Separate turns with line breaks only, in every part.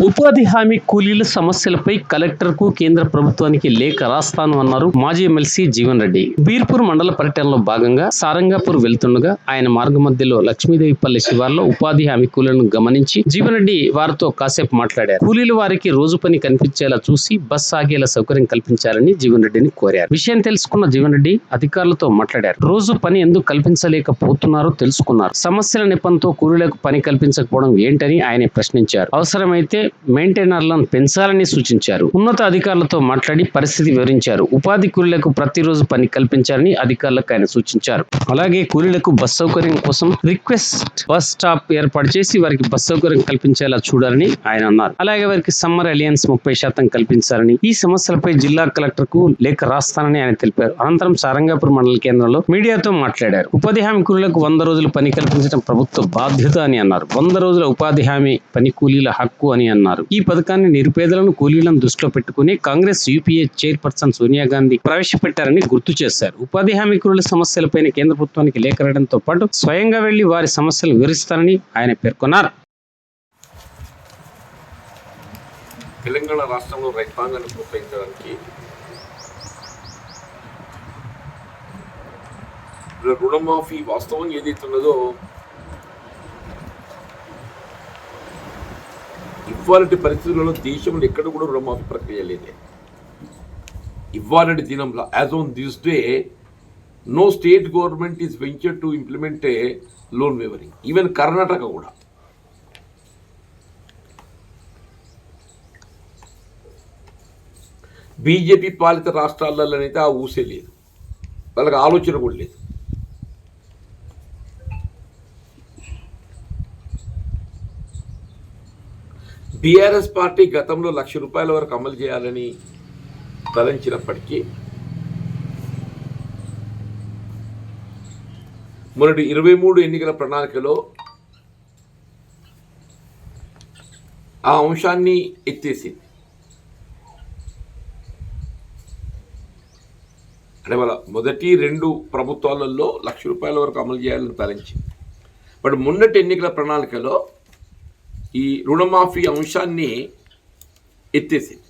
ఉపాధి హామీ కూలీల సమస్యలపై కలెక్టర్కు కేంద్ర ప్రభుత్వానికి లేఖ రాస్తాను అన్నారు మాజీ ఎమ్మెల్సీ జీవన్ రెడ్డి. బీర్పూర్ మండల పర్యటనలో భాగంగా సారంగాపూర్ వెళ్తుండగా ఆయన మార్గ మధ్యలో లక్ష్మీదేవిపల్లి శివార్లో ఉపాధి హామీ కూలీలను గమనించి జీవన్ రెడ్డి వారితో కాసేపు మాట్లాడారు. కూలీల వారికి రోజు పని కనిపించేలా చూసి బస్ ఆగేలా సౌకర్యం కల్పించాలని జీవన్ రెడ్డిని కోరారు. విషయం తెలుసుకున్న జీవన్ రెడ్డి అధికారులతో మాట్లాడారు. రోజు పని ఎందుకు కల్పించలేకపోతున్నారో తెలుసుకున్నారు. సమస్యల నెపంతో కూలీలకు పని కల్పించకపోవడం ఏంటని ఆయన ప్రశ్నించారు. అవసరమైతే మెయింటైనర్లను పెంచాలని సూచించారు. ఉన్నత అధికారులతో మాట్లాడి పరిస్థితి వివరించారు. ఉపాధి కూలీలకు ప్రతిరోజు పని కల్పించాలని అధికారులకు ఆయన సూచించారు. అలాగే కూలీలకు బస్ సౌకర్యం కోసం రిక్వెస్ట్ బస్ స్టాప్ ఏర్పాటు చేసి వారికి బస్ సౌకర్యం కల్పించేలా చూడాలని ఆయన అన్నారు. అలాగే వారికి సమ్మర్ అలియన్స్ ముప్పై శాతం కల్పించాలని ఈ సమస్యలపై జిల్లా కలెక్టర్కు లేఖ రాస్తానని ఆయన తెలిపారు. అనంతరం సారంగాపూర్ మండల కేంద్రంలో మీడియాతో మాట్లాడారు. ఉపాధి హామీ కూలీలకు వంద రోజులు పని కల్పించడం ప్రభుత్వ బాధ్యత అని అన్నారు. వంద రోజుల ఉపాధి హామీ పని కూలీల హక్కు అని అన్నారు. ఈ పథకాన్ని నిరుపేదలను కూలీలను దృష్టిలో పెట్టుకుని కాంగ్రెస్ యూపీఏ చైర్పర్సన్ సోనియా గాంధీ ప్రవేశపెట్టారని గుర్తు చేశారు. ఉపాధి హామీ కూలీల సమస్యలపైన కేంద్ర ప్రభుత్వానికి లేఖ రాయడంతో పాటు స్వయంగా వెళ్ళి వారి సమస్యలు వివరిస్తారని ఆయన పేర్కొన్నారు.
తెలంగాణ రాష్ట్రంలో రైతాంగాన్ని ప్రోత్సహించడానికి రుణమాఫీ వాస్తవం ఏదైతే ఉన్నదో ఇవ్వాలంటే పరిస్థితులలో దేశంలో ఎక్కడ కూడా రుణమాఫీ ప్రక్రియ లేదే. ఇవ్వాలంటే దినంలో as on this day no state government is venture to implement a loan waivering even Karnataka కూడా. బీజేపీ పాలిత రాష్ట్రాలలోనైతే ఆ ఊసే లేదు. వాళ్ళకి ఆలోచన కూడా లేదు. బీఆర్ఎస్ పార్టీ గతంలో లక్ష రూపాయల వరకు అమలు చేయాలని తలంచినప్పటికీ మొన్నటి ఇరవై మూడు ఎన్నికల ప్రణాళికలో ఆ అంశాన్ని ఎత్తేసింది. అంటే వాళ్ళ మొదటి రెండు ప్రభుత్వాలలో లక్ష రూపాయల వరకు అమలు చేయాలని తలంచింది. బట్ మొన్నటి ఎన్నికల ప్రణాళికలో ఈ రుణమాఫీ అంశాన్ని ఎత్తేసింది.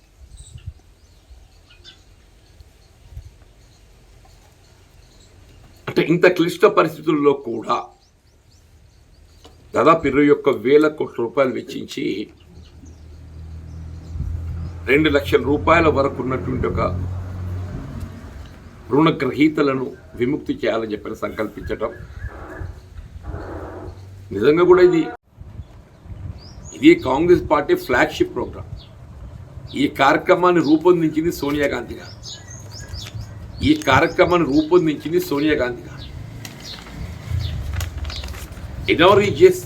అంటే ఇంత క్లిష్ట పరిస్థితుల్లో కూడా దాదాపు ఇరవై ఒక్క వేల కోట్ల రూపాయలు వెచ్చించి రెండు లక్షల రూపాయల వరకు ఉన్నటువంటి ఒక రుణగ్రహీతలను విముక్తి చేయాలని చెప్పి సంకల్పించటం. నిజంగా కూడా ఇది ఇది కాంగ్రెస్ పార్టీ ఫ్లాగ్షిప్ ప్రోగ్రామ్ ఈ కార్యక్రమాన్ని రూపొందించింది సోనియా గాంధీ గారు. ఈ కార్యక్రమాన్ని రూపొందించింది సోనియా గాంధీ గారు. ఎనోరీజియస్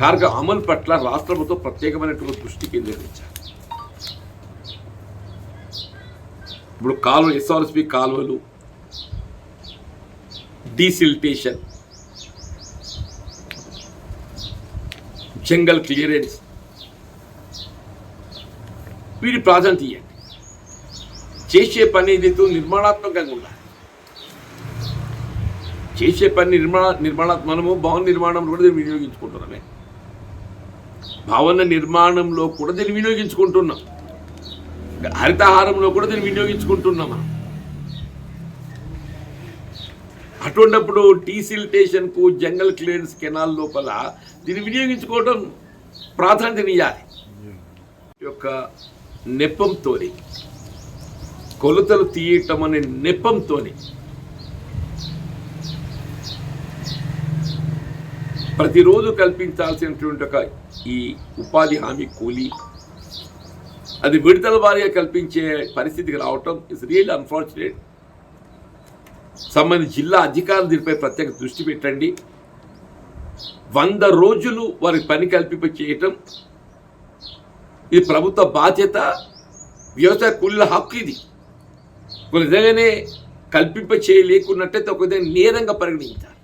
కార్య అమలు పట్ల రాష్ట్ర ప్రభుత్వం ప్రత్యేకమైనటువంటి దృష్టి కేంద్రీకరించారు. ఇప్పుడు కాలువ ఎస్ఆర్ఎస్పి కాలువలు డీసిల్టేషన్ జంగల్ క్లియరెన్స్. వీటి ప్రాధాన్యత ఇవ్వండి చేసే పని ఏదైతే నిర్మాణాత్మకంగా ఉండాలి చేసే పని నిర్మాణ నిర్మాణాత్మ మనము భవన నిర్మాణంలో కూడా దీన్ని వినియోగించుకుంటున్నామే భవన నిర్మాణంలో కూడా దీన్ని వినియోగించుకుంటున్నాం. హరితహారంలో కూడా దీన్ని వినియోగించుకుంటున్నాం మనం. అటువంటిప్పుడు డీసిల్టేషన్కు జంగల్ క్లియరెన్స్ కెనాల్ లోపల దీన్ని వినియోగించుకోవడం ప్రాధాన్యతనియాలి యొక్క నెప్పంతో కొలతలు తీయటం అనే నెప్పంతో ప్రతిరోజు కల్పించాల్సినటువంటి ఒక ఈ ఉపాధి హామీ కూలీ అది విడతల వారీగా కల్పించే పరిస్థితికి రావటం ఇస్ రియల్ అన్ఫార్చునేట్ సంబంధించి జిల్లా అధికారులు దీనిపై ప్రత్యేక దృష్టి పెట్టండి. వంద రోజులు వారికి పని కల్పింప చేయటం ఇది ప్రభుత్వ బాధ్యత వ్యవసాయ కూలీల హక్కు ఇది. కొన్ని నిజంగానే కల్పింప చేయలేకున్నట్టయితే ఒక విధంగా నేరంగా పరిగణించాలి.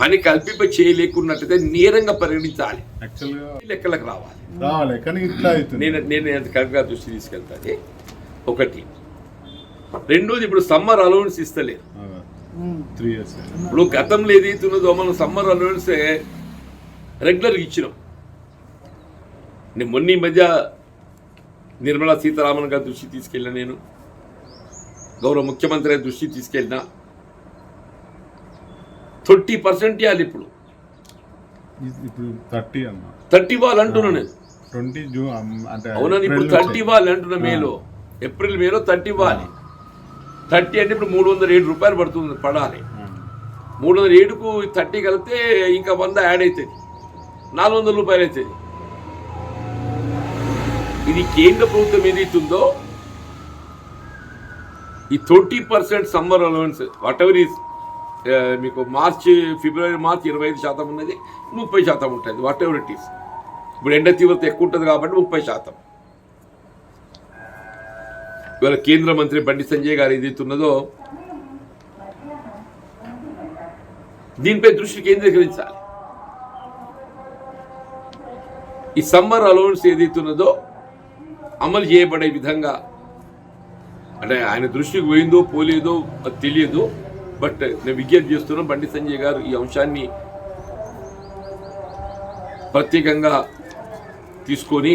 పని కల్పింప చేయలేకున్నట్టయితే నేరంగా పరిగణించాలి. లెక్కలకు రావాలి. నేను నేను కరెక్ట్గా దృష్టి తీసుకెళ్తాను. ఒకటి రెండోది ఇప్పుడు సమ్మర్ అలవెన్స్ ఇస్తలేదు ఇప్పుడు గతంలో ఏదైతే ఉన్నదో మనం సమ్మర్ అలవెన్స్ రెగ్యులర్గా ఇచ్చినాం. నేను మొన్న ఈ మధ్య నిర్మలా సీతారామన్ గారి దృష్టి తీసుకెళ్ళిన నేను. గౌరవ ముఖ్యమంత్రి గారి దృష్టి తీసుకెళ్ళిన. థర్టీ పర్సెంట్ ఇవ్వాలి ఇప్పుడు.
థర్టీ అన్న.
థర్టీ వాళ్ళు అంటున్నా నేను.
ట్వంటీ జూన్ అంటే
ఇప్పుడు థర్టీ ఇవ్వాలి అంటున్నా మేలో. ఏప్రిల్ మేలో థర్టీ ఇవ్వాలి. థర్టీ అంటే ఇప్పుడు మూడు వందల ఏడు రూపాయలు పడుతుంది పడాలి. మూడు వందల ఏడుకు థర్టీ కలిపితే ఇంకా వంద యాడ్ అవుతుంది నాలుగు వందల రూపాయలు అవుతుంది ఇది కేంద్ర ప్రభుత్వం ఏదైతుందో ఈ thirty percent summer allowance whatever is మీకు మార్చి ఫిబ్రవరి మార్చి ఇరవై ఐదు శాతం ఉన్నది ముప్పై శాతం ఉంటుంది వాట్ ఎవర్ ఇట్ ఈస్ ఇప్పుడు ఎండ తీవ్రత ఎక్కువ ఉంటుంది కాబట్టి ముప్పై శాతం. ఇవాళ కేంద్ర మంత్రి బండి సంజయ్ గారు ఏదైతున్నదో దీనిపై దృష్టి కేంద్రీకరించాలి. ఈ సమ్మర్ అలౌన్స్ ఏదైతున్నదో అమలు చేయబడే విధంగా అంటే ఆయన దృష్టికి పోయిందో పోలేదో అది తెలియదు. బట్ నేను విజ్ఞప్తి చేస్తున్నా బండి సంజయ్ గారు ఈ అంశాన్ని ప్రత్యేకంగా తీసుకొని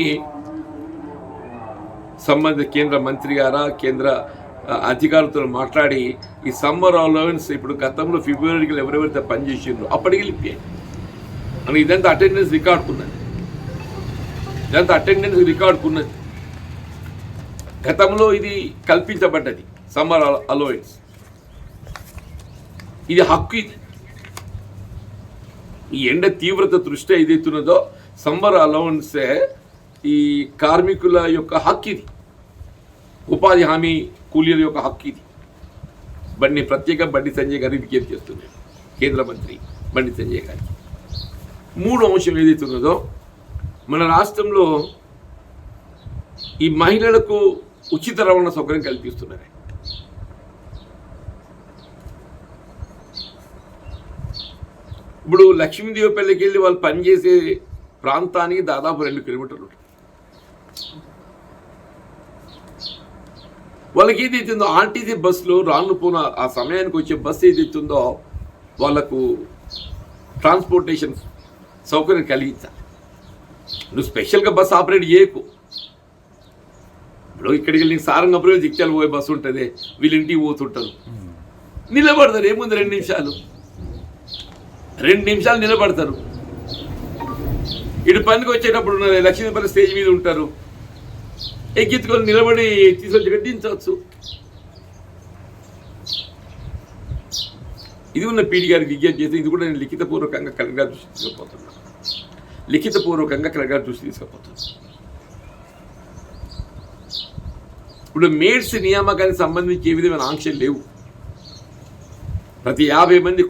సంబంధిత కేంద్ర మంత్రి గారా కేంద్ర అధికారులతో మాట్లాడి ఈ సమ్మర్ అలవెన్స్ ఇప్పుడు గతంలో ఫిబ్రవరికి ఎవరెవరైతే పనిచేసిండ్రో అప్పటికి వెళ్ళిపోయాయి అని ఇదంతా అటెండెన్స్ రికార్డుకున్నది ఇదంతా అటెండెన్స్ రికార్డుకున్నది గతంలో ఇది కల్పించబడ్డది సమ్మర్ అలవెన్స్ ఇది హక్కు ఇది. ఈ ఎండ తీవ్రత దృష్ట్యా ఏదైతున్నదో సమ్మర్ అలవెన్సే ఈ కార్మికుల యొక్క హక్కు ఇది. ఉపాధి హామీ కూలీల యొక్క హక్కు ఇది. బండి ప్రత్యేక బండి సంజయ్ గారికి విజ్ఞప్తి చేస్తున్నాను కేంద్ర మంత్రి బండి సంజయ్ గారికి. మూడు అంశం ఏదైతే ఉన్నదో మన రాష్ట్రంలో ఈ మహిళలకు ఉచిత రవాణా సౌకర్యం కల్పిస్తున్నారు. ఇప్పుడు లక్ష్మీదేవిపల్లికి వెళ్ళి వాళ్ళు పనిచేసే ప్రాంతానికి దాదాపు రెండు కిలోమీటర్లు ఉంటుంది. వాళ్ళకి ఏదైతుందో ఆర్టీసీ బస్సులో రాను పోన ఆ సమయానికి వచ్చే బస్సు ఏదైతుందో వాళ్ళకు ట్రాన్స్పోర్టేషన్ సౌకర్యం కలిగించాలి. నువ్వు స్పెషల్గా బస్సు ఆపరేట్ చేయకు. ఇప్పుడు ఇక్కడికి వెళ్ళి సారంగపురం జిక్చాలు పోయే బస్సు ఉంటుంది వీళ్ళింటికి పోతుంటారు. నిలబడతారు ఏముంది రెండు నిమిషాలు. రెండు నిమిషాలు నిలబడతారు. ఇటు పనికి వచ్చేటప్పుడు లక్ష్మీపల్లి స్టేజ్ మీద ఉంటారు. ఎక్కించుకొని నిలబడి తీసుకొచ్చి దించవచ్చు ఇది ఉన్న పీడి గారికి విజ్ఞప్తి చేస్తే ఇది కూడా నేను లిఖితపూర్వకంగా కలెక్టర్ గారి దృష్టి తీసుకుపోతున్నాను లిఖితపూర్వకంగా కలెక్టర్ గారి దృష్టి తీసుకుపోతున్నాను ఇప్పుడు మేడ్స్ నియామకానికి సంబంధించి ఏ విధమైన ఆంక్షలు లేవు. ప్రతి యాభై మంది